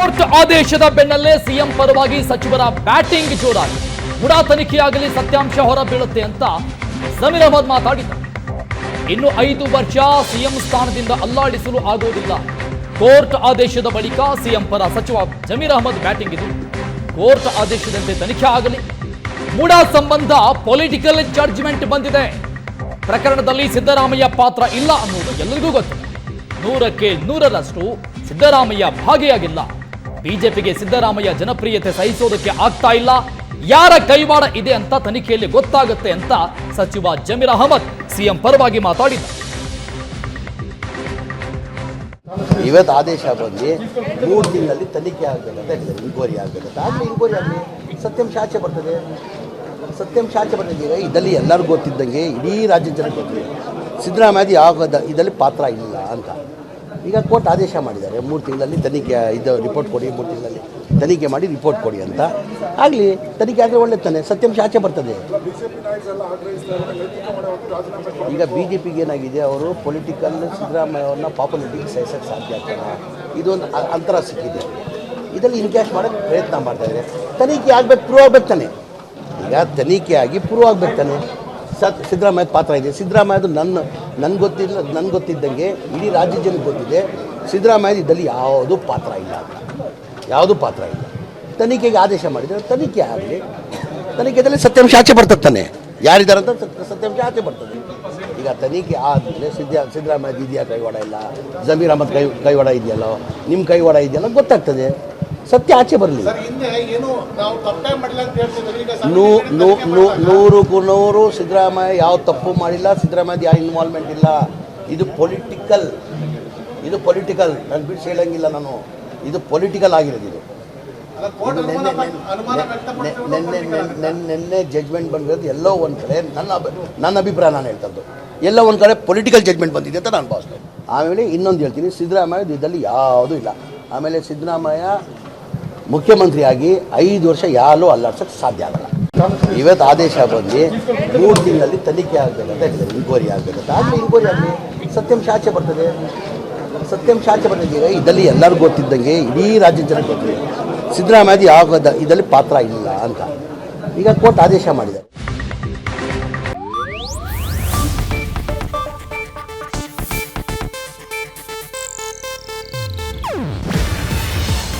Court ಆದೇಶದ ಬೆನ್ನಲ್ಲೇ CM ಪರವಾಗಿ ಸಚಿವರ ಬ್ಯಾಟಿಂಗ್ ಜೋರಾಗಿ. ಬುಡಾ ತನಿಖೆಯಾಗಲಿ ಸತ್ಯಾಂಶ ಹೊರಬೀಳುತ್ತೆ ಅಂತ ಜಮೀರ್ ಅಹಮದ್ ಮಾತಾಡಿದ್ದ ಇನ್ನು ಐದು ವರ್ಷ ಸಿಎಂ ಸ್ಥಾನದಿಂದ ಅಲ್ಲಾಡಿಸಲು ಆಗೋದಿಲ್ಲ ಕೋರ್ಟ್ ಆದೇಶದ ಬಳಿಕ ಸಿಎಂ ಪರ ಸಚಿವ ಜಮೀರ್ ಅಹಮದ್ ಬ್ಯಾಟಿಂಗ್ ಇದು. ಕೋರ್ಟ್ ಆದೇಶದಂತೆ ತನಿಖೆ ಆಗಲಿ. ಮುಡಾ ಸಂಬಂಧ ಪೊಲಿಟಿಕಲ್ ಜಡ್ಜ್ಮೆಂಟ್ ಬಂದಿದೆ. ಪ್ರಕರಣದಲ್ಲಿ ಸಿದ್ದರಾಮಯ್ಯ ಪಾತ್ರ ಇಲ್ಲ ಅನ್ನೋದು ಎಲ್ಲರಿಗೂ ಗೊತ್ತು. ನೂರಕ್ಕೆ ನೂರರಷ್ಟು ಸಿದ್ದರಾಮಯ್ಯ ಭಾಗಿಯಾಗಿಲ್ಲ. ಬಿಜೆಪಿಗೆ ಸಿದ್ದರಾಮಯ್ಯ ಜನಪ್ರಿಯತೆ ಸಹಿಸೋದಕ್ಕೆ ಆಗ್ತಾ ಇಲ್ಲ. ಯಾರ ಕೈವಾಡ ಇದೆ ಅಂತ ತನಿಖೆಯಲ್ಲಿ ಗೊತ್ತಾಗುತ್ತೆ ಅಂತ ಸಚಿವ ಜಮೀರ್ ಅಹಮದ್ ಸಿಎಂ ಪರವಾಗಿ ಮಾತಾಡಿದ್ದ. ಇವತ್ತು ಆದೇಶ ಬಂದು ಮೂರು ತಿಂಗಳಲ್ಲಿ ತನಿಖೆ ಆಗಬೇಕಂತ ಹೇಳಿದ್ದಾರೆ. ಇನ್ಕ್ವೈರಿ ಆಗಬೇಕಂತ ಆಗಲಿ ಇನ್ಕ್ವೈರಿ ಆಗಲಿ ಸತ್ಯಾಂಶ ಆಚೆ ಬರ್ತದೆ. ಸತ್ಯಂ ಆಚೆ ಬರ್ತದೆ ಇದರಲ್ಲಿ ಎಲ್ಲರಿಗೂ ಗೊತ್ತಿದ್ದಂಗೆ ಇಡೀ ರಾಜ್ಯದ ಜನಕ್ಕೆ ಸಿದ್ದರಾಮಯ್ಯ ಯಾವ ಇದರಲ್ಲಿ ಪಾತ್ರ ಇಲ್ಲ ಅಂತ. ಈಗ ಕೋರ್ಟ್ ಆದೇಶ ಮಾಡಿದ್ದಾರೆ. ಮೂರು ತಿಂಗಳಲ್ಲಿ ತನಿಖೆ, ಇದು ರಿಪೋರ್ಟ್ ಕೊಡಿ, ಮೂರು ತಿಂಗಳಲ್ಲಿ ತನಿಖೆ ಮಾಡಿ ರಿಪೋರ್ಟ್ ಕೊಡಿ ಅಂತ. ಆಗಲಿ, ತನಿಖೆ ಆದರೆ ಒಳ್ಳೆ ತಾನೆ. ಸತ್ಯಾಂಶ ಆಚೆ ಬರ್ತದೆ. ಈಗ ಬಿ ಜೆ ಪಿಗೆ ಏನಾಗಿದೆ? ಅವರು ಪೊಲಿಟಿಕಲ್ ಸಿದ್ದರಾಮಯ್ಯವ್ರನ್ನ ಪಾಪ್ಯುಲಿಟಿಗೆ ಸಹಿಸೋಕ್ಕೆ ಸಾಧ್ಯ ಆಗ್ತಾನೆ ಇದೊಂದು ಅಂತರ ಸಿಕ್ಕಿದೆ. ಇದರಲ್ಲಿ ಇನ್ಕ್ಯಾಶ್ ಮಾಡೋಕ್ಕೆ ಪ್ರಯತ್ನ ಮಾಡ್ತಾಯಿದ್ದಾರೆ ತನಿಖೆ ಆಗ್ಬೇಕು ಪ್ರೂವ್ ಆಗ್ಬೇಕು ತಾನೆ. ಈಗ ತನಿಖೆ ಆಗಿ ಪ್ರೂವ್ ಆಗ್ಬೇಕು ತಾನೆ. ಸತ್ ಸಿದ್ದರಾಮಯ್ಯ ಪಾತ್ರ ಇದೆ. ಸಿದ್ದರಾಮಯ್ಯದು ನನ್ನ ನನ್ಗೆ ಗೊತ್ತಿಲ್ಲ, ನನ್ಗೆ ಗೊತ್ತಿದ್ದಂಗೆ ಇಡೀ ರಾಜ್ಯ ಜನಕ್ಕೆ ಗೊತ್ತಿದೆ. ಸಿದ್ದರಾಮಯ್ಯ ಇದರಲ್ಲಿ ಯಾವುದೂ ಪಾತ್ರ ಇಲ್ಲ ಅಂತ. ಯಾವುದೂ ಪಾತ್ರ ಇಲ್ಲ. ತನಿಖೆಗೆ ಆದೇಶ ಮಾಡಿದರೆ ತನಿಖೆ ಆಗಲಿ. ತನಿಖೆದಲ್ಲಿ ಸತ್ಯಾಂಶ ಆಚೆ ಬರ್ತದೆ ಯಾರಿದ್ದಾರೆ ಅಂತ ಸತ್ಯ- ಸತ್ಯಾಂಶ ಆಚೆ ಬರ್ತದೆ. ಈಗ ತನಿಖೆ ಆದಮೇಲೆ ಸಿದ್ದ ಸಿದ್ದರಾಮಯ್ಯ ಇದೆಯಾ ಕೈವಾಡ ಇಲ್ಲ? ಜಮೀರ್ ಅಹಮದ್ ಕೈ, ಕೈವಾಡ ಇದೆಯಲ್ಲೋ? ನಿಮ್ಮ ಕೈವಾಡ ಇದೆಯಲ್ಲ ಗೊತ್ತಾಗ್ತದೆ. ಸತ್ಯ ಆಚೆ ಬರಲಿ. ನೂರು ನೂರಕ್ಕೂ ನೂರು ಸಿದ್ದರಾಮಯ್ಯ ಯಾವ ತಪ್ಪು ಮಾಡಿಲ್ಲ ಸಿದ್ದರಾಮಯ್ಯ ಯಾವ ಇನ್ವಾಲ್ವ್ಮೆಂಟ್ ಇಲ್ಲ. ಇದು ಪೊಲಿಟಿಕಲ್ ಇದು ಪೊಲಿಟಿಕಲ್ ನಾನು ಬಿಟ್ಟು ಹೇಳಂಗಿಲ್ಲ ನಾನು. ಇದು ಪೊಲಿಟಿಕಲ್ ಆಗಿರೋದು ಇದು. ನಿನ್ನೆ ನಿನ್ನೆ ನೆನ್ನೆ ಜಜ್ಮೆಂಟ್ ಬಂದಿರೋದು ಎಲ್ಲೋ ಒಂದು ಕಡೆ. ನನ್ನ ಅಭಿ ನನ್ನ ಅಭಿಪ್ರಾಯ ನಾನು ಹೇಳ್ತದ್ದು. ಎಲ್ಲೋ ಒಂದು ಕಡೆ ಪೊಲಿಟಿಕಲ್ ಜಜ್ಮೆಂಟ್ ಬಂದಿದೆ ಅಂತ ನಾನು ಭಾವಿಸ್ತೇನೆ. ಆಮೇಲೆ ಇನ್ನೊಂದು ಹೇಳ್ತೀನಿ ಸಿದ್ದರಾಮಯ್ಯ ಇದರಲ್ಲಿ ಯಾವುದೂ ಇಲ್ಲ. ಆಮೇಲೆ ಸಿದ್ದರಾಮಯ್ಯ ಮುಖ್ಯಮಂತ್ರಿಯಾಗಿ ಐದು ವರ್ಷ ಯಾರು ಅಲ್ಲಾಡ್ಸೋಕ್ಕೆ ಸಾಧ್ಯ ಆಗಲ್ಲ. ಇವತ್ತು ಆದೇಶ ಬಂದು ಮೂರು ತಿಂಗಳಲ್ಲಿ ತನಿಖೆ ಆಗಬೇಕಂತ ಹೇಳಿದ್ದಾರೆ. ಇನ್ಕ್ವೈರಿ ಆಗಬೇಕಂತ ಆಗಲಿ ಇನ್ಕ್ವೈರಿ ಆಗಲಿ. ಸತ್ಯಾಂಶ ಆಚೆ ಬರ್ತದೆ. ಸತ್ಯಾಂಶ ಆಚೆ ಬರ್ತದೆ. ಈಗ ಇದರಲ್ಲಿ ಎಲ್ಲರಿಗೂ ಗೊತ್ತಿದ್ದಂಗೆ ಇಡೀ ರಾಜ್ಯದ ಜನ ಗೊತ್ತಿದೆ ಸಿದ್ದರಾಮಯ್ಯ ಯಾವ ಇದರಲ್ಲಿ ಪಾತ್ರ ಇಲ್ಲ ಅಂತ. ಈಗ ಕೋರ್ಟ್ ಆದೇಶ ಮಾಡಿದ್ದಾರೆ.